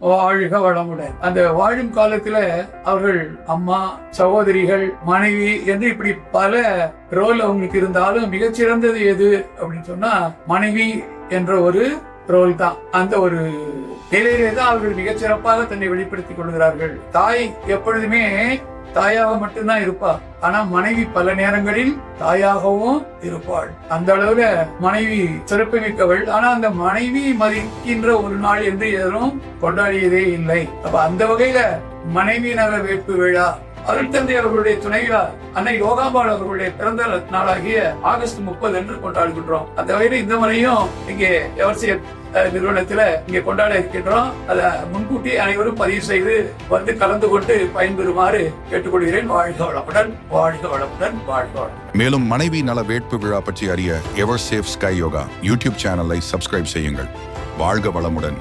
வாழ்க வளமுடன். அந்த வாழும் காலத்துல அவர்கள் அம்மா சகோதரிகள் மனைவி என்று இப்படி பல ரோல் அவங்களுக்கு இருந்தாலும் மிகச்சிறந்தது எது அப்படின்னு சொன்னா மனைவி என்ற ஒரு ரோல் தான். அந்த ஒரு நிலையிலே தான் அவர்கள் மிகச்சிறப்பாக தன்னை வெளிப்படுத்திக் கொள்கிறார்கள். தாய் எப்பொழுதுமே தாயாக மட்டும்தான் இருப்பா. ஆனா மனைவி பல நேரங்களில் தாயாகவும் இருப்பாள். அந்த அளவுல மனைவி சிறப்பு மிக்கவள் ஆனா அந்த மனைவி மதிக்கின்ற ஒரு நாள் என்று எதுவும் கொண்டாடியதே இல்லை. அப்ப அந்த வகையில மனைவி நல வேட்பு விழா அருட்தந்தை அவர்களுடைய துணைவியார் அன்னை யோகாம்பாள் அவர்களுடைய பிறந்த நாளாகிய ஆகஸ்ட் முப்பது என்று கொண்டாடுகின்றோம். அந்த வகையில இந்த முறையும் இங்கே எவர்சியர் நிறுவனத்தில் இங்கே கொண்டாட இருக்கின்றோம். அதை முன்கூட்டி அனைவரும் பதிவு செய்து வந்து கலந்து கொண்டு பயன்பெறுமாறு கேட்டுக்கொள்கிறேன். வாழ்க வளமுடன் வாழ்க வளமுடன் வாழ்க மேலும் மனைவி நல வேட்பு விழா பற்றி அறிய ever safe sky yoga YouTube சேனலை சப்ஸ்கிரைப் செய்யுங்கள். வாழ்க வளமுடன்.